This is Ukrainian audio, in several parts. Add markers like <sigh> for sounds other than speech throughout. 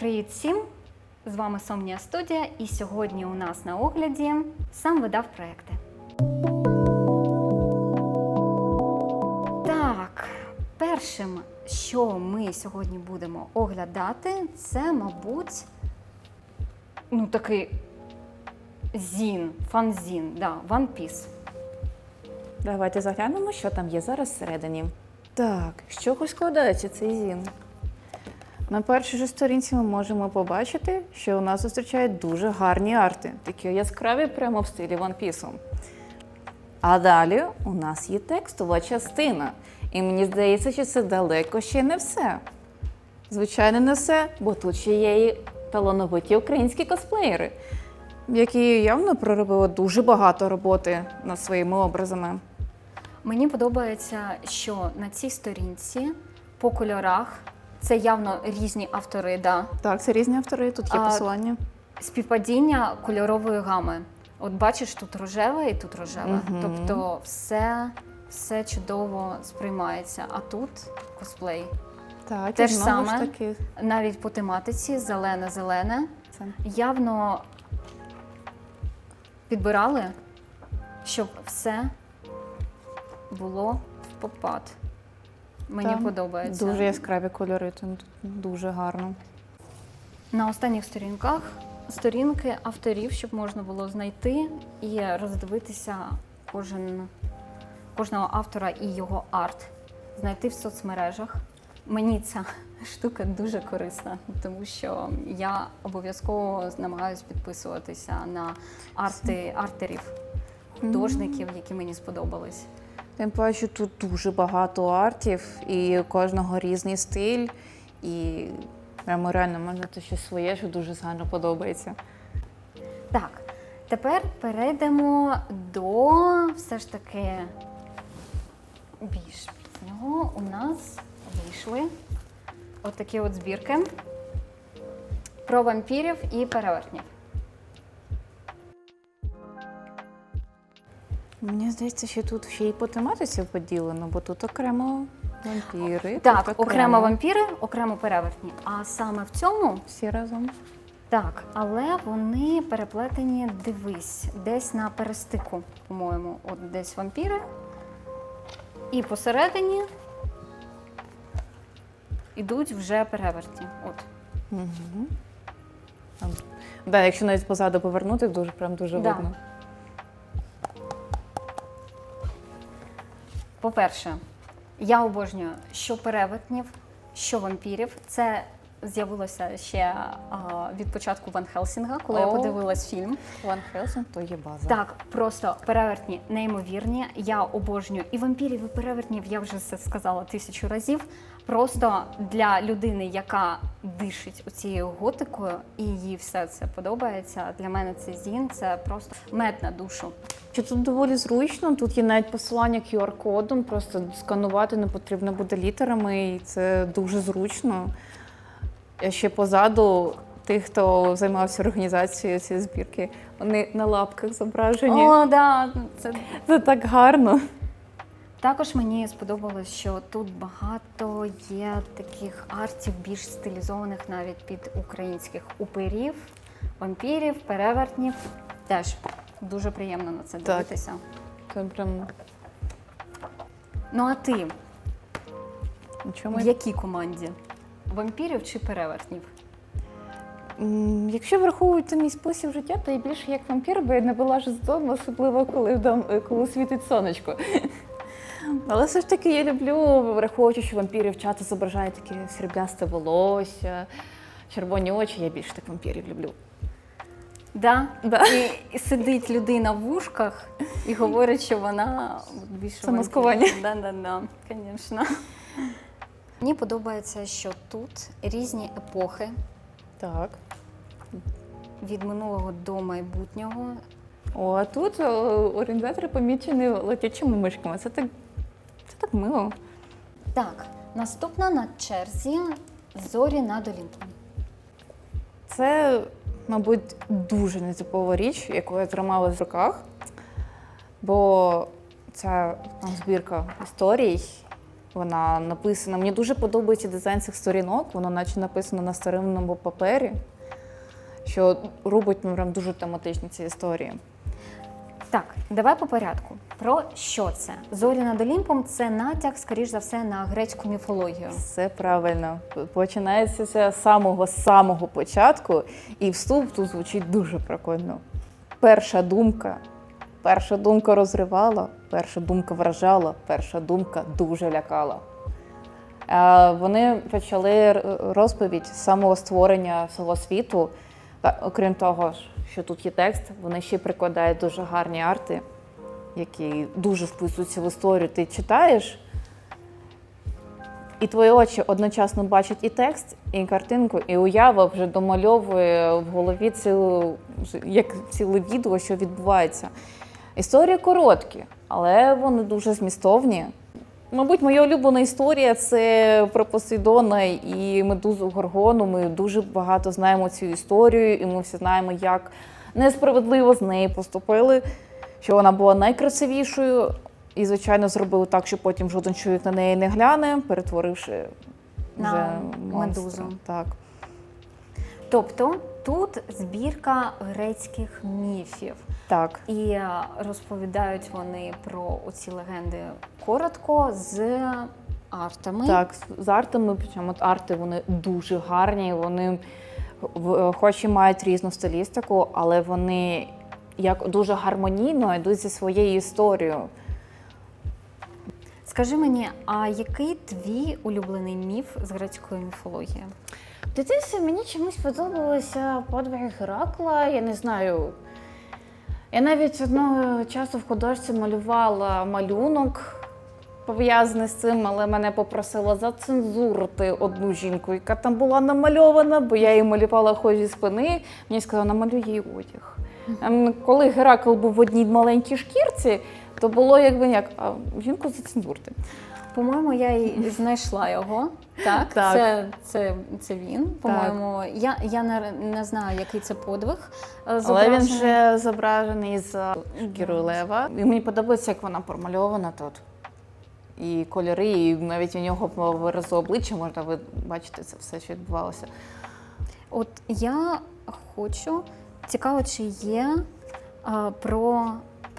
Привіт всім! З вами Сомнія Студія, і сьогодні у нас на огляді сам видав проекти. Так, першим, що ми сьогодні будемо оглядати, це, мабуть, ну такий зін, фанзін, да, One Piece. Давайте заглянемо, що там є зараз всередині. Так, з чого складається цей зін? На першій же сторінці ми можемо побачити, що у нас зустрічають дуже гарні арти, такі яскраві прямо в стилі One Piece. А далі у нас є текстова частина. І мені здається, що це далеко ще не все. Звичайно, не все, бо тут ще є і талановиті українські косплеєри, які явно проробили дуже багато роботи над своїми образами. Мені подобається, що на цій сторінці по кольорах це явно різні автори, да, Так, це різні автори, тут є А, посилання. співпадіння кольорової гами. От бачиш, тут рожеве і тут рожеве. Мгм. Тобто все, все чудово сприймається. А тут косплей. Так, те і ж знову саме. ж таки. Навіть по тематиці зелене-зелене. Це. Явно підбирали, щоб все було в попад. Мені Так, подобається. Дуже яскраві кольори, тут дуже гарно. На останніх сторінках сторінки авторів, щоб можна було знайти і роздивитися кожен, кожного автора і його арт, знайти в соцмережах. Мені ця <laughs> штука дуже корисна, тому що я обов'язково намагаюся підписуватися на арти артерів, художників, які мені сподобались. Тим паче тут дуже багато артів, і кожного різний стиль, і прямо реально можна це щось своє, що дуже гарно подобається. Так, тепер перейдемо до все ж таки більш пізнього. У нас вийшли отакі от збірки про вампірів і перевертнів. Мені здається, що тут ще й по тематиці поділено, бо тут окремо вампіри. Так, тут окремо вампіри, окремо перевертні. А саме в цьому Всі разом. так, але вони переплетені, дивись, десь на перестику, по-моєму, от десь вампіри. І посередині ідуть вже перевертні. От. Угу. Да, якщо навіть позаду повернути, дуже прям дуже Да. видно. По-перше, я обожнюю що перевертнів, що вампірів. Це з'явилося ще а, від початку Ван Хелсінга, коли я О. подивилась фільм. Ван Хелсинг то є база. Так, просто перевертні неймовірні. Я обожнюю і вампірів, і перевертнів. Я вже це сказала тисячу разів. Просто для людини, яка дишить оцією готикою, і їй все це подобається. Для мене цей зін це просто мед на душу. Що тут доволі зручно, тут є навіть посилання QR-кодом, просто сканувати не потрібно буде літерами, і це дуже зручно. Ще позаду тих, хто займався організацією цієї збірки, вони на лапках зображені. О, да, це Це так гарно. Також мені сподобалось, що тут багато є таких артів, більш стилізованих навіть під українських упирів, вампірів, перевертнів. Теж дуже приємно на це Так. дивитися. Це прям Ну а ти нічого. в якій команді? Вампірів чи перевертнів? М, Якщо враховується мій спосіб життя, то я більше як вампір, бо я не вилажу з дому, особливо коли, вдом, коли світить сонечко. Але все ж таки я люблю, враховуючи, що вампірів часто зображають таке сріблясте волосся, червоні очі, я більше так вампірів люблю. Да? Да. І, і сидить людина в вушках і говорить, що вона більше Це маскування. Да, да, да, звісно. Мені подобається, що тут різні епохи Так. від минулого до майбутнього. О, а тут о, організатори помічені летячими мишками. Це так, це так мило. Так, наступна на черзі зорі над Олімпом. Це, мабуть, дуже нетипова річ, яку я тримала в руках, бо ця там, збірка історій Вона написана. Мені дуже подобається дизайн цих сторінок. Воно наче написано на старинному папері, що робить ну, прям дуже тематичні ці історії. Так, давай по порядку. Про що це? Зорі над Олімпом це натяк, скоріш за все, на грецьку міфологію. Все правильно. Починається це з самого самого початку, і вступ тут звучить дуже прикольно. Перша думка. Перша думка розривала, перша думка вражала, перша думка дуже лякала. Е, Вони почали розповідь самого створення свого світу. Окрім того, що тут є текст, вони ще прикладають дуже гарні арти, які дуже вписуються в історію. Ти читаєш, і твої очі одночасно бачать і текст, і картинку, і уява вже домальовує в голові цілу, як ціле відео, що відбувається. Історії короткі, але вони дуже змістовні. Мабуть, моя улюблена історія це про Посейдона і медузу Горгону. Ми дуже багато знаємо цю історію, і ми всі знаємо, як несправедливо з нею поступили, що вона була найкрасивішою, і, звичайно, зробили так, що потім жоден чоловік на неї не гляне, перетворивши На вже монстра. медузу. Так. Тобто тут збірка грецьких міфів. Так. І е, розповідають вони про оці легенди коротко з артами. Так, з- з артами, причому арти вони дуже гарні. Вони хоч і мають різну стилістику, але вони як дуже гармонійно йдуть зі своєю історією. Скажи мені, а який твій улюблений міф з грецької міфології? В мені чомусь подобалося подвиги Геракла. Я не знаю. Я навіть одного часу в художці малювала малюнок пов'язаний з цим, але мене попросила зацензурити одну жінку, яка там була намальована, бо я її малювала хоч зі спини. Мені сказала, намалюй її одяг. Ем, Коли Геракл був в одній маленькій шкірці, то було якби як а, жінку зацензурити. По-моєму, я і знайшла його. Так, Так. Це, це, це він. По-моєму, я, я не, не знаю, який це подвиг. е, Але він вже зображений з шкірою лева. І мені подобається, як вона промальована тут. І кольори, і навіть у нього по виразу обличчя можна ви- бачити це все, що відбувалося. От я хочу, цікаво, чи є а, про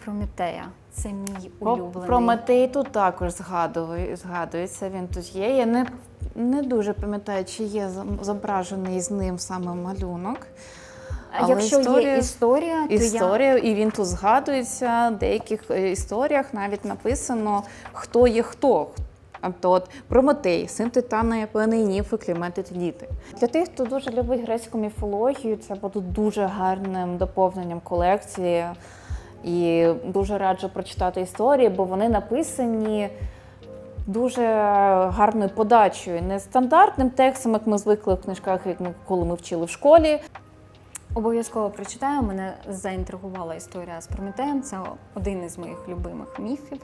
Прометея. Це мій улюблений. про Матей тут також згадує, згадується. Він тут є. Я не, не дуже пам'ятаю, чи є зображений з ним саме малюнок. Але якщо історія- є історія, то я і він тут згадується. В деяких е, історіях навіть написано, хто є хто. Тобто от Прометей, син Титана, Японії, Ніфи, Кліменти та діти. Для тих, хто дуже любить грецьку міфологію, це буде дуже гарним доповненням колекції. І дуже раджу прочитати історії, бо вони написані дуже гарною подачею, не стандартним текстом, як ми звикли в книжках, як ми коли ми вчили в школі. обов'язково прочитаю. Мене заінтригувала історія з Прометеєм. Це один із моїх любимих міфів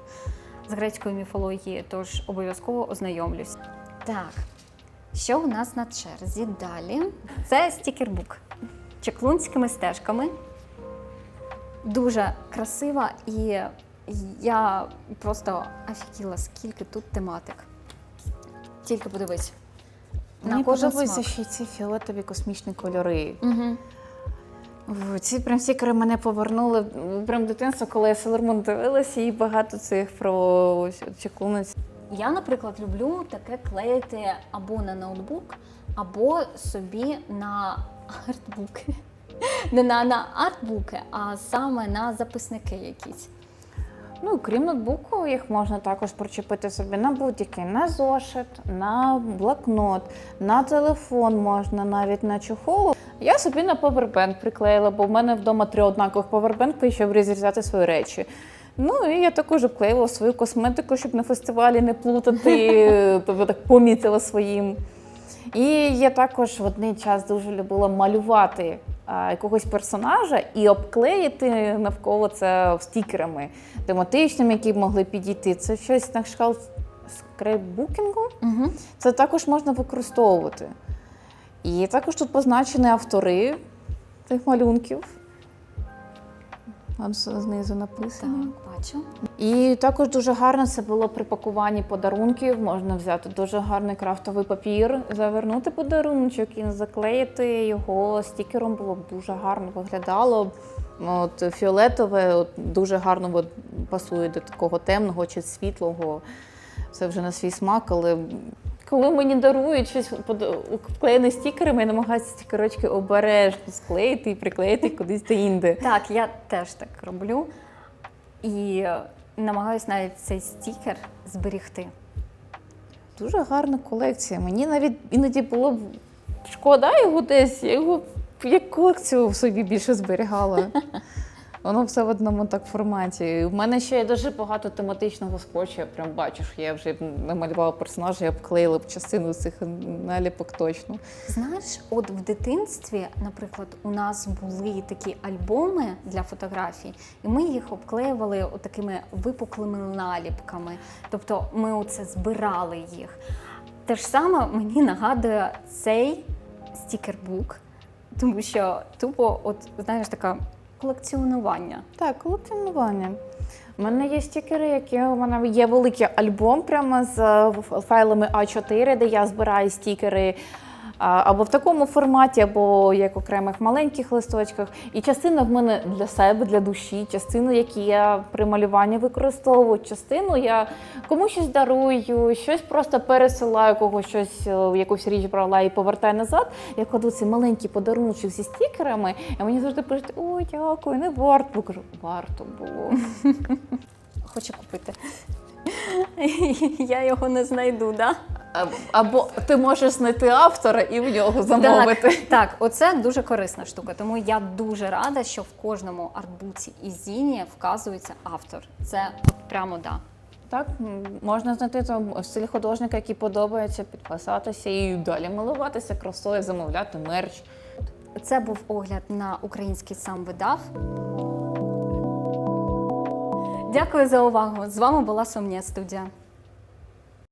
з грецької міфології, тож обов'язково ознайомлюсь. Так, що у нас на черзі далі? Це стікербук чеклунськими стежками. Дуже красива, і я просто офігіла, скільки тут тематик. Тільки подивись. Мені кожен подобаються смак. ще ці фіолетові космічні кольори. Угу. Ці прям стікери мене повернули прям дитинство, коли я Moon дивилася, і багато цих про чеклунець. Я, наприклад, люблю таке клеїти або на ноутбук, або собі на артбуки. Не на, на артбуки, а саме на записники якісь. Ну, крім ноутбуку, їх можна також причепити собі на будь-який, на зошит, на блокнот, на телефон можна, навіть на чохол. Я собі на повербенк приклеїла, бо в мене вдома три однакових повербенки, щоб розрізати свої речі. Ну і я також обклеїла свою косметику, щоб на фестивалі не плутати, <laughs> тобто так помітила своїм. І я також в один час дуже любила малювати якогось персонажа і обклеїти навколо це стікерами тематичними, які б могли підійти. Це щось на кшталт скрейпбукінгу. Угу. Це також можна використовувати. І також тут позначені автори цих малюнків. От знизу написано. Так, бачу. І також дуже гарно це було при пакуванні подарунків. Можна взяти дуже гарний крафтовий папір, завернути подаруночок і заклеїти його стікером. Було б дуже гарно виглядало. От фіолетове от, дуже гарно от, пасує до такого темного чи світлого. Це вже на свій смак, але коли мені дарують щось вклеєне стікерами, я намагаюся стікерочки обережно склеїти і приклеїти кудись де інде. Так, я теж так роблю. І е, намагаюсь навіть цей стікер зберігти. Дуже гарна колекція. Мені навіть іноді було б шкода його десь, я його як колекцію в собі більше зберігала. <laughs> Воно все в одному так форматі. У мене ще є дуже багато тематичного скотчу. Я прям бачу, що я вже намалювала персонажа, я б б частину цих наліпок точно. Знаєш, от в дитинстві, наприклад, у нас були такі альбоми для фотографій, і ми їх обклеювали такими випуклими наліпками. Тобто ми оце збирали їх. Те ж саме мені нагадує цей стікербук, тому що тупо, от знаєш, таке колекціонування. Так, колекціонування. У мене є стікери, які у мене є великий альбом прямо з е, файлами А4, де я збираю стікери. Або в такому форматі, або як окремих маленьких листочках. І частина в мене для себе, для душі, частину, які я при малюванні використовую, частину я комусь щось дарую, щось просто пересилаю, когось щось, е, якусь річ брала і повертаю назад. Я кладу цей маленький подаруночок зі стікерами, і мені завжди пишуть, ой, дякую, не варто. Я кажу, варто було. <laughs> Хочу купити. <laughs> Я його не знайду, да? Або ти можеш знайти автора і в нього замовити. Так, так, оце дуже корисна штука. Тому я дуже рада, що в кожному артбуці і зіні вказується автор. Це от прямо да. Так, можна знайти там в стилі художника, який подобається, підписатися і далі милуватися красою, замовляти мерч. Це був огляд на український сам видав. Дякую за увагу. З вами була Сомнія студія.